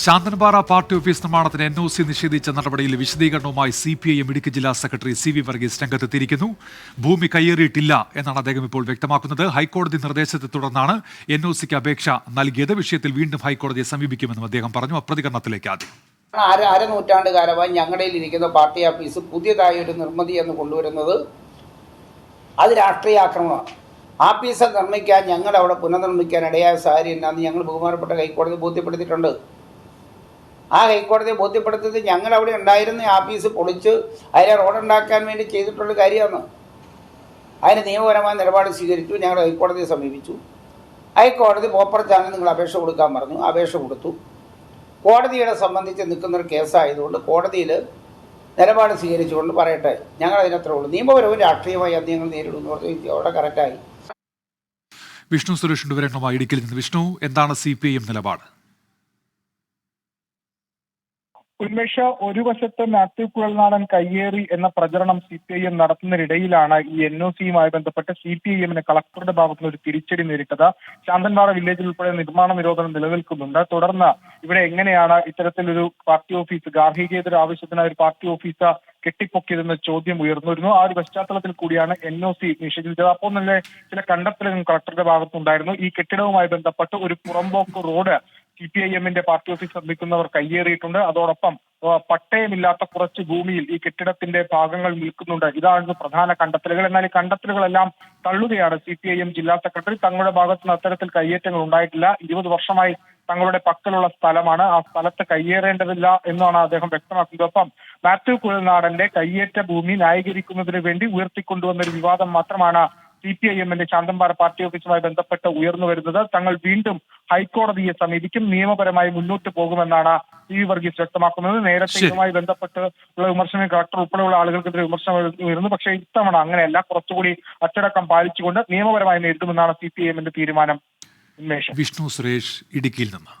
Santhanpara party office നിർമ്മാണത്തിന് N O C നിഷേധിച്ച നടപടിയിൽ വിശദീകരണവുമായി സി പി ഐ ഇടുക്കി ജില്ലാ സെക്രട്ടറി സി വി വർഗീസ് രംഗത്തെത്തിയിരിക്കുന്നു. ഭൂമി കയ്യേറിയിട്ടില്ല എന്നാണ് അദ്ദേഹം ഇപ്പോൾ വ്യക്തമാക്കുന്നത്. ഹൈക്കോടതി നിർദ്ദേശത്തെ തുടർന്നാണ് എൻ ഒ സിക്ക് അപേക്ഷ നൽകിയത്. വിഷയത്തിൽ വീണ്ടും ഹൈക്കോടതിയെ സമീപിക്കുമെന്നും അദ്ദേഹം പറഞ്ഞു. അപ്രതികരണത്തിലേക്ക് ആദ്യം. അര അര നൂറ്റാണ്ട് കാലമായി ഞങ്ങളുടെ ഇരിക്കുന്ന പാർട്ടി ഓഫീസ് പുതിയതായ ഒരു നിർമ്മിതി എന്ന് കൊണ്ടുവരുന്നത് അത് രാഷ്ട്രീയ ആക്രമണമാണ്. ആഫീസ് നിർമ്മിക്കാൻ ഞങ്ങൾ അവിടെ പുനർനിർമ്മിക്കാൻ ഇടയായ സാഹചര്യം എന്നാന്ന് ഞങ്ങൾ ബഹുമാനപ്പെട്ട ഹൈക്കോടതി ബോധ്യപ്പെടുത്തിയിട്ടുണ്ട്. ആ ഹൈക്കോടതിയെ ബോധ്യപ്പെടുത്തിയത് ഞങ്ങൾ അവിടെ ഉണ്ടായിരുന്ന ആഫീസ് പൊളിച്ച് അതിനെ റോഡുണ്ടാക്കാൻ വേണ്ടി ചെയ്തിട്ടുള്ള കാര്യമാണ്. അതിന് നിയമപരമായ നിലപാട് സ്വീകരിച്ചു. ഞങ്ങൾ ഹൈക്കോടതിയെ സമീപിച്ചു. ഹൈക്കോടതി ചാനൽ നിങ്ങൾ അപേക്ഷ കൊടുക്കാൻ പറഞ്ഞു. അപേക്ഷ കൊടുത്തു. കോടതിയുടെ സംബന്ധിച്ച് നിൽക്കുന്നൊരു കേസായതുകൊണ്ട് കോടതിയിൽ നിലപാട് സ്വീകരിച്ചുകൊണ്ട് പറയട്ടെ. ഞങ്ങൾ അതിനത്രേ ഉള്ളൂ. നിയമപരവും രാഷ്ട്രീയമായി അത് ഞങ്ങൾ നേരിടും എന്ന് പറഞ്ഞു അവിടെ കറക്റ്റായി വിഷ്ണു സുരേഷിന്റെ വിവരങ്ങളുമായി ഇടുക്കിയിൽ നിന്ന്. വിഷ്ണു എന്താണ് സി പി ഐ എം നിലപാട്? ഉന്മേഷ ഒരു വശത്ത് മാത്യു കുഴൽനാടൻ കയ്യേറി എന്ന പ്രചരണം സി പി ഐ എം നടത്തുന്നതിനിടയിലാണ് ഈ എൻ ഒ സിയുമായി ബന്ധപ്പെട്ട് സി പി ഐ എമ്മിന് കളക്ടറുടെ ഭാഗത്തുനിന്ന് ഒരു തിരിച്ചടി നേരിട്ടത്. ശാന്തൻപാറ വില്ലേജിൽ ഉൾപ്പെടെ നിർമ്മാണ നിരോധനം നിലനിൽക്കുന്നുണ്ട്. തുടർന്ന് ഇവിടെ എങ്ങനെയാണ് ഇത്തരത്തിലൊരു പാർട്ടി ഓഫീസ് ഗാർഹികേതര ആവശ്യത്തിനായി ഒരു പാർട്ടി ഓഫീസ് കെട്ടിപ്പൊക്കിയതെന്ന ചോദ്യം ഉയർന്നിരുന്നു. ആ ഒരു പശ്ചാത്തലത്തിൽ കൂടിയാണ് എൻ ഒ സി നിഷേധിച്ചത്. അപ്പോൾ തന്നെ ചില കണ്ടെത്തലുകളും കളക്ടറുടെ ഭാഗത്തുണ്ടായിരുന്നു ഈ കെട്ടിടവുമായി ബന്ധപ്പെട്ട് ഒരു പുറമ്പോക്ക് റോഡ് സി പി ഐ എമ്മിന്റെ പാർട്ടി ഓഫീസ് നിർമ്മിക്കുന്നവർ കയ്യേറിയിട്ടുണ്ട്. അതോടൊപ്പം പട്ടയമില്ലാത്ത കുറച്ച് ഭൂമിയിൽ ഈ കെട്ടിടത്തിന്റെ ഭാഗങ്ങൾ നിൽക്കുന്നുണ്ട്. ഇതാണ് പ്രധാന കണ്ടെത്തലുകൾ. എന്നാൽ ഈ കണ്ടെത്തലുകളെല്ലാം തള്ളുകയാണ് സി പി ഐ എം ജില്ലാ സെക്രട്ടറി. തങ്ങളുടെ ഭാഗത്ത് നിന്ന് അത്തരത്തിൽ കയ്യേറ്റങ്ങൾ ഉണ്ടായിട്ടില്ല. ഇരുപത് വർഷമായി തങ്ങളുടെ പക്കലുള്ള സ്ഥലമാണ്. ആ സ്ഥലത്ത് കയ്യേറേണ്ടതില്ല എന്നാണ് അദ്ദേഹം വ്യക്തമാക്കുന്നത്. ഒപ്പം മാത്യു കുഴൽനാടന്റെ കയ്യേറ്റ ഭൂമി ന്യായീകരിക്കുന്നതിന് വേണ്ടി ഉയർത്തിക്കൊണ്ടുവന്ന ഒരു വിവാദം മാത്രമാണ് സി പി ഐ എമ്മിന്റെ ശാന്തമ്പാറ പാർട്ടി ഓഫീസുമായി ബന്ധപ്പെട്ട് ഉയർന്നു വരുന്നത് തങ്ങൾ വീണ്ടും ഹൈക്കോടതിയെ സമീപിക്കും. നിയമപരമായി മുന്നോട്ട് പോകുമെന്നാണ് സി വി വർഗീസ് വ്യക്തമാക്കുന്നത്. നേരത്തെ. ഇതുമായി ബന്ധപ്പെട്ട് ഉള്ള വിമർശനം കളക്ടർ ഉൾപ്പെടെയുള്ള ആളുകൾക്കെതിരെ വിമർശനം ഉയർന്നു പക്ഷേ ഇത്തവണ അങ്ങനെയല്ല. കുറച്ചുകൂടി അച്ചടക്കം പാലിച്ചുകൊണ്ട് നിയമപരമായി നേരിടുമെന്നാണ് സി പി ഐ എമ്മിന്റെ തീരുമാനം വിഷ്ണു സുരേഷ് ഇടുക്കിയിൽ നിന്ന്.